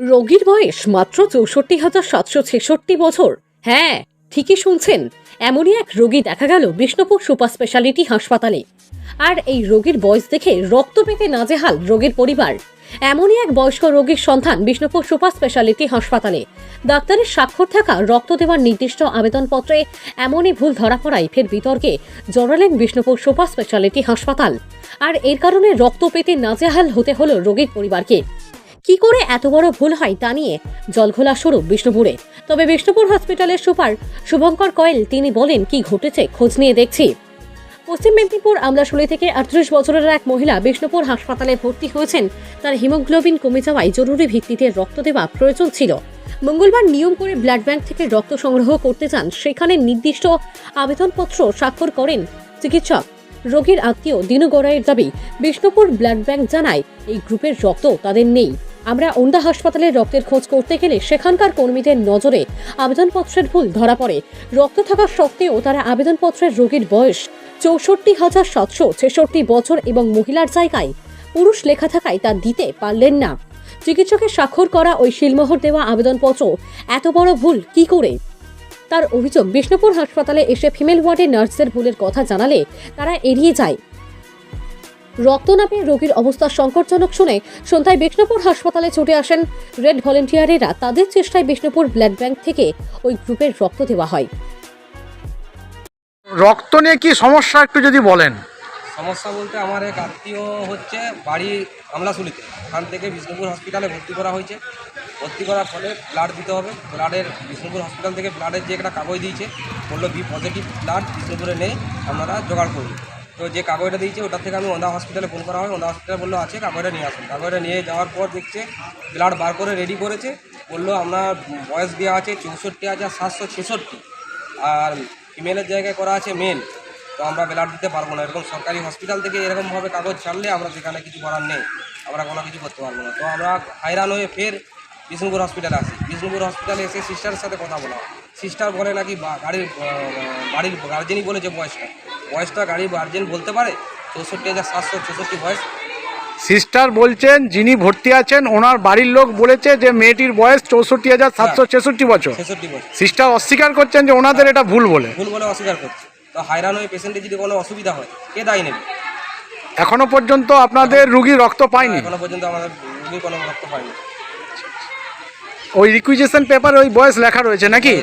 রোগীর বয়স মাত্র চৌষট্টি হাজার সাতশো ছেষট্টি বছর। হ্যাঁ ঠিকই শুনছেন। এমনই এক রোগী দেখা গেল বিষ্ণুপুর সুপার স্পেশালিটি হাসপাতালে। আর এই রোগীর বয়স দেখে রক্ত পেতে নাজেহাল রোগীর পরিবার। এমনই এক বয়স্ক রোগীর সন্ধান বিষ্ণুপুর সুপার স্পেশালিটি হাসপাতালে। ডাক্তারের স্বাক্ষর থাকা রক্ত দেওয়ার নির্দিষ্ট আবেদনপত্রে এমনই ভুল ধরা পড়ায় ফের বিতর্কে জড়ালেন বিষ্ণুপুর সুপার স্পেশালিটি হাসপাতাল। আর এর কারণে রক্ত পেতে নাজেহাল হতে হলো রোগীর পরিবারকে। কি করে এত বড় ভুল হয় তা নিয়ে জলঘোলা স্বরূপ বিষ্ণুপুরে। তবে বিষ্ণুপুর হসপিটালের সুপার শুভঙ্কর কয়েল তিনি বলেন, কি ঘটেছে খোঁজ নিয়ে দেখছি। পশ্চিম মেদিনীপুর আমলাশুলি থেকে আটত্রিশ বছরের এক মহিলা বিষ্ণুপুর হাসপাতালে ভর্তি হয়েছেন। তার হিমোগ্লোবিন কমে যাওয়ায় জরুরি ভিত্তিতে রক্ত দেওয়া প্রয়োজন ছিল। মঙ্গলবার নিয়ম করে ব্লাড ব্যাংক থেকে রক্ত সংগ্রহ করতে চান সেখানে নির্দিষ্ট আবেদনপত্র স্বাক্ষর করেন চিকিৎসক। রোগীর আত্মীয় দিনু গড়াইয়ের দাবি, বিষ্ণুপুর ব্লাড ব্যাংক জানায়, এই গ্রুপের রক্ত তাদের নেই। আমরা ওন্দা হাসপাতালে রক্তের খোঁজ করতে গেলে সেখানকার কর্মীদের নজরে আবেদনপত্রের ভুল ধরা পড়ে। রক্ত থাকা সত্ত্বেও তারা আবেদনপত্রের রোগীর বয়স চৌষট্টি হাজার সাতশো ছেষট্টি বছর এবং মহিলার জায়গায়। পুরুষ লেখা থাকায় তা দিতে পারলেন না। চিকিৎসকের স্বাক্ষর করা ওই শিলমোহর দেওয়া আবেদনপত্র এত বড় ভুল কি করে? তার অভিযোগ, বিষ্ণুপুর হাসপাতালে এসে ফিমেল ওয়ার্ডে নার্সদের ভুলের কথা জানালে তারা এড়িয়ে যায়। রক্ত না পেয়ে রোগীর অবস্থা সংকটজনক শুনে সন্ধ্যায় বিষ্ণুপুর হাসপাতালে ছুটে আসেন রেড ভলেন্টিয়ারেরা। তাদের চেষ্টায় বিষ্ণুপুর ব্লাড ব্যাংক থেকে ওই গ্রুপের রক্ত দেওয়া হয়। রক্ত নিয়ে কি সমস্যা একটু যদি বলেন। সমস্যা বলতে আমার এক আত্মীয় হচ্ছে বাড়ি আমলাশুলিতে। ওখান থেকে বিষ্ণুপুর হসপিটালে ভর্তি করা হয়েছে। ভর্তি করার ফলে ব্লাড দিতে হবে। ব্লাডের বিষ্ণুপুর হসপিটাল থেকে ব্লাডের যে একটা কাগজ দিয়েছে বলল বি পজিটিভ ব্লাড বিষ্ণুপুরে নেই আপনারা জোগাড় করুন। তো যে কাগজটা দিয়েছে, ওটার থেকে আমি ওন্দা হসপিটালে ফোন করা হয়। ওন্দা হসপিটালে বলল আছে কাগজটা নিয়ে আসুন। কাগজটা নিয়ে যাওয়ার পর দেখছে ব্লাড বার করে রেডি করেছে। বলল আপনার বয়স দেওয়া আছে চৌষট্টি হাজার সাতশো ছেষট্টি আর ফিমেলের জায়গায় করা আছে মেল তো আমরা ব্লাড দিতে পারব না। এরকম সরকারি হসপিটাল থেকে এরকমভাবে কাগজ ছাড়লে আমরা সেখানে কিছু করার নেই। আমরা কোনো কিছু করতে পারব না। তো আমরা হাইরান হয়ে ফের বিষ্ণুপুর হসপিটালে আসি বিষ্ণুপুর হসপিটালে এসে সিস্টারের সাথে কথা বলা সিস্টার বলে নাকি গাড়ির বাড়ির গার্জেনই বলেছে বয়সটা। বয়সটা গাড়ির গার্জেন বলতে পারে? চৌষট্টি হাজার সাতশো চৌষট্টি বয়স। সিস্টার বলছেন যিনি ভর্তি আছেন ওনার বাড়ির লোক বলেছে যে মেয়েটির বয়স চৌষট্টি হাজার সাতশো ছেষট্টি বছর। ছেষট্টি বছর। সিস্টার অস্বীকার করছেন যে ওনাদের এটা ভুল বলে। ভুল বলে অস্বীকার করছে। তো হাইরান হয়ে পেশেন্টের যদি কোনো অসুবিধা হয় কে দায়ী নেবে? এখনও পর্যন্ত আপনাদের রুগী রক্ত পায়নি। এখনও পর্যন্ত আমাদের রোগী কোনো রক্ত পায়নি। ওই রিকুইজেশন পেপারে ওই বয়স লেখা রয়েছে নাকি?